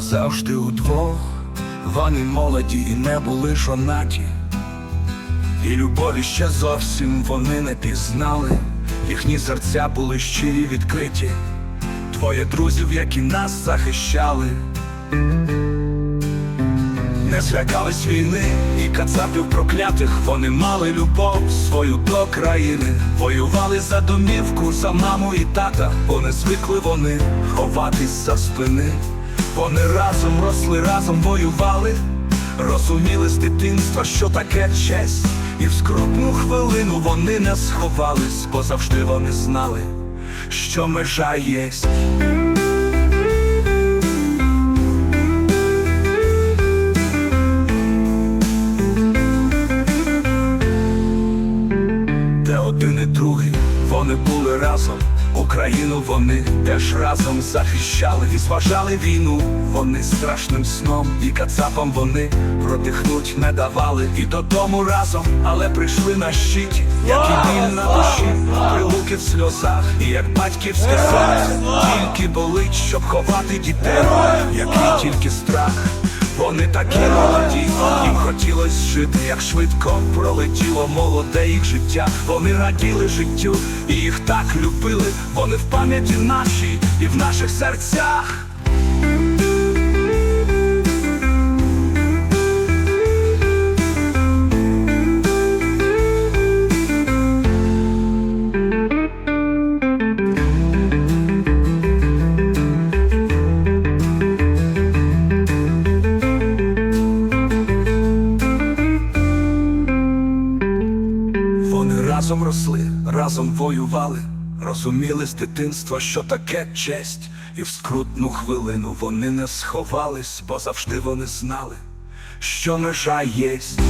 завжди удвох, вони молоді і не були жонаті, і любові ще зовсім вони не пізнали, їхні серця були щирі відкриті, двоє друзів, які нас захищали. Не злякались війни і кацапів проклятих, вони мали любов свою до країни, воювали за домівку, за маму і тата, бо не звикли вони ховатись за спини. Вони разом росли, разом воювали, розуміли з дитинства, що таке честь, і в скрутну хвилину вони не сховались, бо завжди вони знали, що межа єсть. де один і другий, вони були разом. Україну вони теж разом захищали і зважали війну. Вони страшним сном і кацапам вони продихнуть не давали. І додому разом, але прийшли на щиті, як і біль на душі, прилуки в сльозах, і як батьківське серце, тільки болить, щоб ховати дітей, який тільки страх. Вони такі молоді, їм хотілось жити, як швидко пролетіло молоде їх життя. Вони раділи життю і їх так любили. Вони в пам'яті нашій і в наших серцях. Разом росли, разом воювали, розуміли з дитинства, що таке честь, і в скрутну хвилину вони не сховались, бо завжди вони знали, що межа єсть.